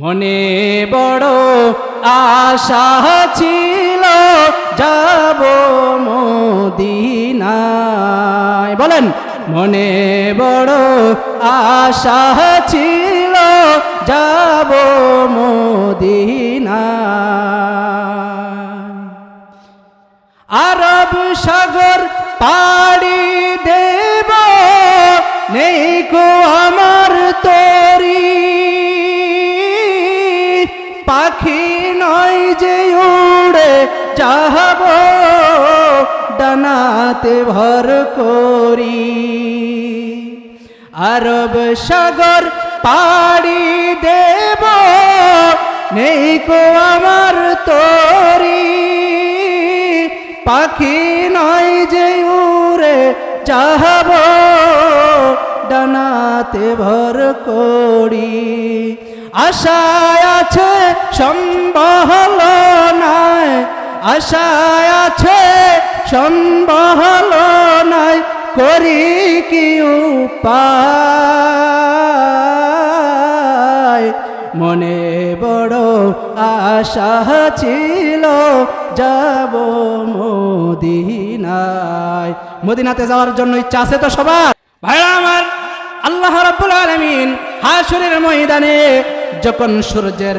মনে বড় আশা ছিল, যাব মদিনায়। বলেন, মনে বড় আশা ছিল, যাব মদিনায়। আরব সাগর পাড়ি দেব, নেই যে উড়ে যাব ডানাতে ভর করি। আরব সাগর পাড়ি দেব, নেই কো আমার তরি। পাখি নয় যে উড়ে চাহব ডানাতে ভর করি। আশায় আছে সম্বহল নাই, আশায় আছে সম্বহল নাই, করি কি উপায়? মনে বড় আশা ছিল, যাব মদিনায়। মদিনাতে যাওয়ার জন্য ইচ্ছা আছে তো সবার। ভাইরা আমার আলামিন, হাসরের ময়দানে যখন সূর্যের,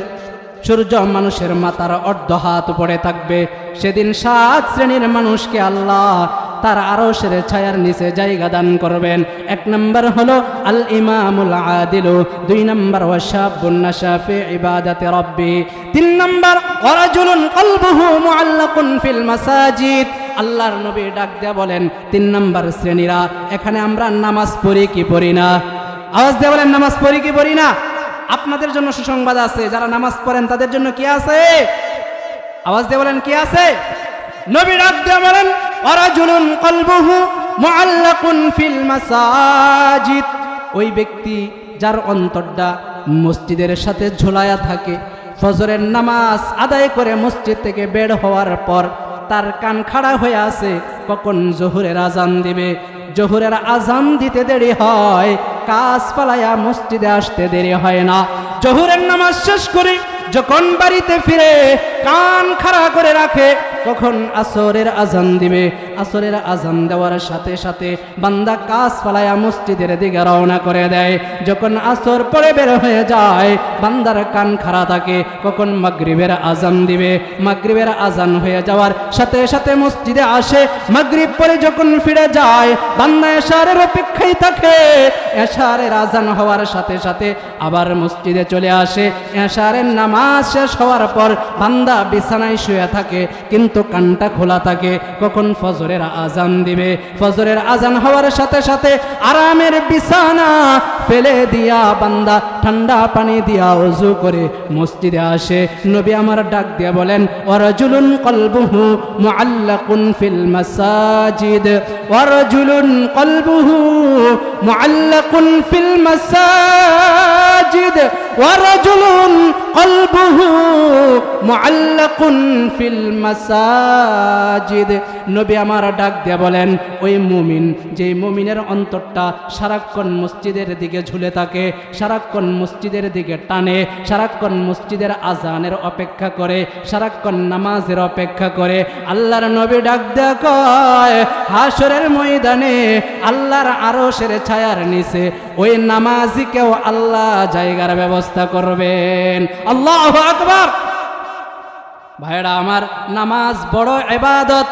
সূর্য মানুষের মাথার অর্ধ হাত উপরে থাকবে, সেদিন সাত শ্রেণির মানুষকে আল্লাহ তার আরশের ছায়ার নিচে জায়গা দান করবেন। এক নম্বর হলো আল ইমামুল আদিলু, দুই নম্বর ওয়াশাবুন নাশাফি ইবাদাতে রব্বি, তিন নম্বর ওয়ারাজুলুন কলবুহু মুআল্লাকুন ফিল মাসাজিদ। আল্লাহর নবী ডাক দেয়া বলেন, তিন নম্বর শ্রেণীরা, এখানে আমরা নামাজ পড়ি কি পড়ি না? আওয়াজ দিয়ে বলেন, নামাজ পড়ি কি পড়ি না? আপনাদের জন্য সুসংবাদ আছে। যারা নামাজ পড়েন, তাদের জন্য কি আছে? আওয়াজ দিয়ে বলেন, কি আছে? নবী ডাক দিয়ে বলেন, অরাজুলুন কলবুহু মুআল্লাকুন ফিল মাসাজিদ। ওই ব্যক্তি যার অন্তরটা মসজিদের সাথে ঝোলায়া থাকে, ফজরের নামাজ আদায় করে মসজিদ থেকে বের হওয়ার পর তার কান খাড়া হয়ে আছে, কখন জহুরের আজান দিবে? জহুরের আজান দিতে দেরি হয় কাজ পালাইয়া মসজিদে আসতে দেরি হয় না। জহুরের নামাজ শেষ করে যখন বাড়িতে ফিরে, কান খাড়া করে রাখে কখন আসরের আজান দিবে? আসরের আজান দেওয়ার সাথে সাথে বান্দা কাজ পালায়া মসজিদের দিকে রওনা করে দেয়। যখন আসর পরে বের হয়ে যায়, বান্দার কান খাড়া থাকে, কখন মাগরিবের আজান দিবে? মাগরিবের আজান হয়ে যাওয়ার সাথে সাথে মসজিদে আসে। মাগরিব পরে যখন ফিরে যায়, বান্দা এশারের অপেক্ষায় থাকে। এশারের আজান হওয়ার সাথে সাথে আবার মসজিদে চলে আসে। এশারের নামাজ শেষ হওয়ার পর বান্দা বিছানায় শুয়ে থাকে। কিন্তু কানটা খোলা থাকে, কখন ফজরের আজান দিবে? ফজরের আজান হওয়ার সাথে সাথে আরামের বিছানা ফেলে দিয়া বান্দা ঠান্ডা পানি দিয়া অজু করে মসজিদে আসে। নবী আমার ডাক দিয়া বলেন ওয়ারাজুলুন কলবুহু মুআল্লাকুন ফিল মাসাজিদ। ওয়ারাজুলুন কলবুহু মুআল্লাকুন ফিল মাসাজিদ। ওয়ারাজুলুন কলবুহু মুআল্লাকুন ফিল মাসাজিদ নবী আমার ডাক দিয়া বলেন, ওই মুমিন যে মুমিনের অন্তরটা সারাক্ষণ মসজিদের দিকে ঝুলে থাকে, সারাক্ষণ মসজিদের দিকে টানে, সারাক্ষণ মসজিদের আজানের অপেক্ষা করে, সারাক্ষণ নামাজের অপেক্ষা করে, আল্লাহর নবী ডাক দেয়া কয় হাসরের ময়দানে আল্লাহর আরশের ছায়ার নিচে ওই নামাজিকেও আল্লাহ জায়গার ব্যবস্থা করবেন। আল্লাহ আকবার। ভাইরা আমার নামাজ বড় এবাদত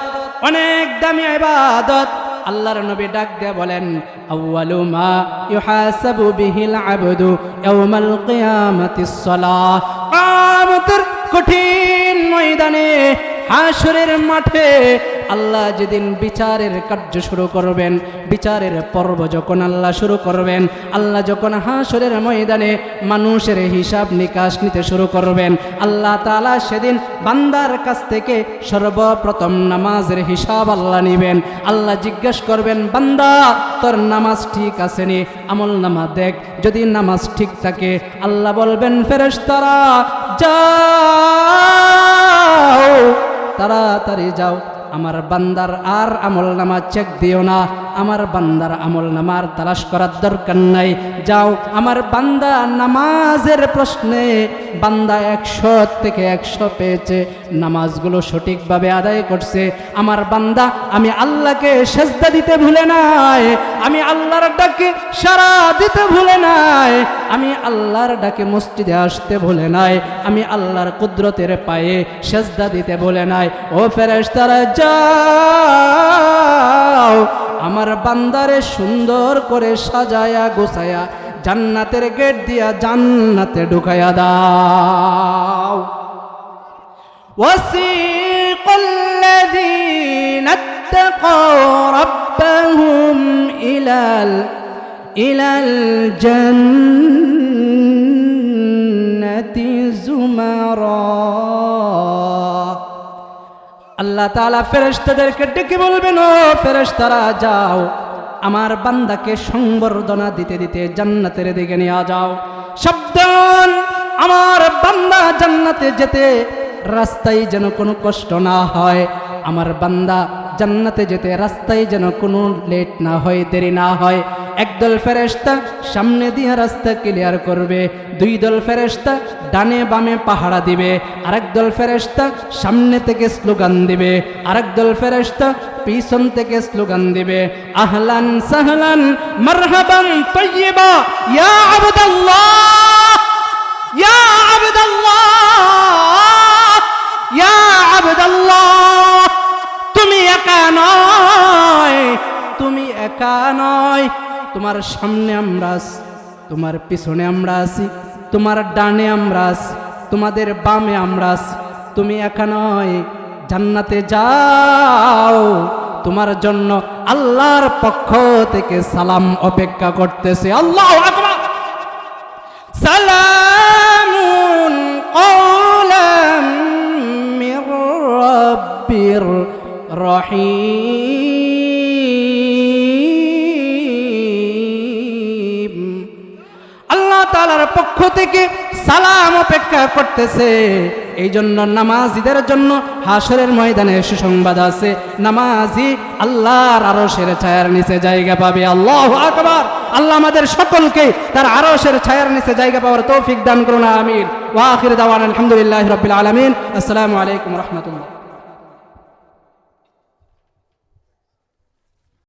অনেক দামি এবাদত আল্লাহর নবী ডাক দিয়ে বলেন, আউয়ালু মা ইউহাসাবু বিহিল আবদু ইয়াউমাল কিয়ামাতিস সালাহ। কিয়ামতের কঠিন ময়দানে হাসরের মাঠে আল্লাহ যেদিন বিচারের কার্য শুরু করবেন, বিচারের পর্ব যখন আল্লাহ শুরু করবেন, আল্লাহ যখন হাসরের ময়দানে মানুষের হিসাব নিকাশ নিতে শুরু করবেন, আল্লাহ তালা সেদিন বান্দার কাছ থেকে সর্বপ্রথম নামাজের হিসাব আল্লাহ নিবেন। আল্লাহ জিজ্ঞেস করবেন, বান্দা, তোর নামাজ ঠিক আছে নি? আমল নামা দেখ, যদি নামাজ ঠিক থাকে, আল্লাহ বলবেন ফেরেশ তারা যাও, তাড়াতাড়ি যাও। আমার বান্দার আর আমল নামা চেক দিও না। আমার বান্দার আমল নামার তালাশ করার দরকার নাই। যাও, আমার বান্দা নামাজের প্রশ্নে বান্দা একশো থেকে একশো পেয়েছে। নামাজগুলো সঠিকভাবে আদায় করছে। আমার বান্দা, আমি আল্লাহকে সেজদা দিতে ভুলে নাই। আমি আল্লাহর ডাকে সারা দিতে ভুলে নাই। আমি আল্লাহর ডাকে মসজিদে আসতে ভুলে নাই। আমি আল্লাহর কুদরতের পায়ে সেজদা দিতে ভুলে নাই। ও ফেরেশতারা, যাও আমার বান্দারে সুন্দর করে সাজায়া গোছায়া জান্নাতের গেট দিয়া জান্নাতে ঢুকাইয়া দাও وسيق الذين اتقوا ربهم إلى ال- إلى الجنة আল্লাহ তাআলা ফেরেশতাদেরকে ডেকে বলবেন ও ফেরেশতারা, যাও। আমার বান্দাকে সংবর্ধনা দিতে দিতে জান্নাতের দিকে নিয়ে যাও। সাবধান, আমার বান্দা জান্নাতে যেতে রাস্তায় যেন কোনো কষ্ট না হয়। আমার বান্দা জান্নাতে যেতে রাস্তায় যেন কোনো লেট না হয়, দেরি না হয়। একদল ফেরেশতা সামনে দিয়ে রাস্তা ক্লিয়ার করবে, দুই দল ফেরেশতা ডানে বামে পাহারা দিবে, আরেক দল ফেরেশতা সামনে থেকে স্লোগান দিবে, আরেক দল ফেরেশতা পিছন থেকে স্লোগান দিবে, আহলান সাহলান, মারহাবান তৈয়বা ইয়া আবদাল্লাহ ইয়া আবদাল্লাহ ইয়া আবদাল্লাহ, তুমি একা নয়, তুমি একা নয়। তোমার সামনে আমরা আছি তোমার পিছনে আমরা আছি তোমার ডানে আমরা আছি তোমাদের বামে আমরা আছি তুমি একা নয় জান্নাতে যাও তোমার জন্য আল্লাহর পক্ষ থেকে সালাম অপেক্ষা করতেছে আল্লাহ আকবার سلام قولا من رب رحيم তাআলার পক্ষ থেকে সালাম অপেক্ষা করতেছে। এই জন্য নামাজিদের জন্য হাসরের ময়দানে সুসংবাদ আছে। নামাজি আল্লাহর আরশের ছায়ার নিচে জায়গা পাবে। আল্লাহ আকবার! আল্লাহ আমাদের সকলকে তার আরশের ছায়ার নিচে জায়গা পাওয়ার তৌফিক দান করুন, আমিন। ওয়া আখির দাওয়ান আলহামদুলিল্লাহি রাব্বিল আলামিন। আসসালামু আলাইকুম রহমতুল্লাহ।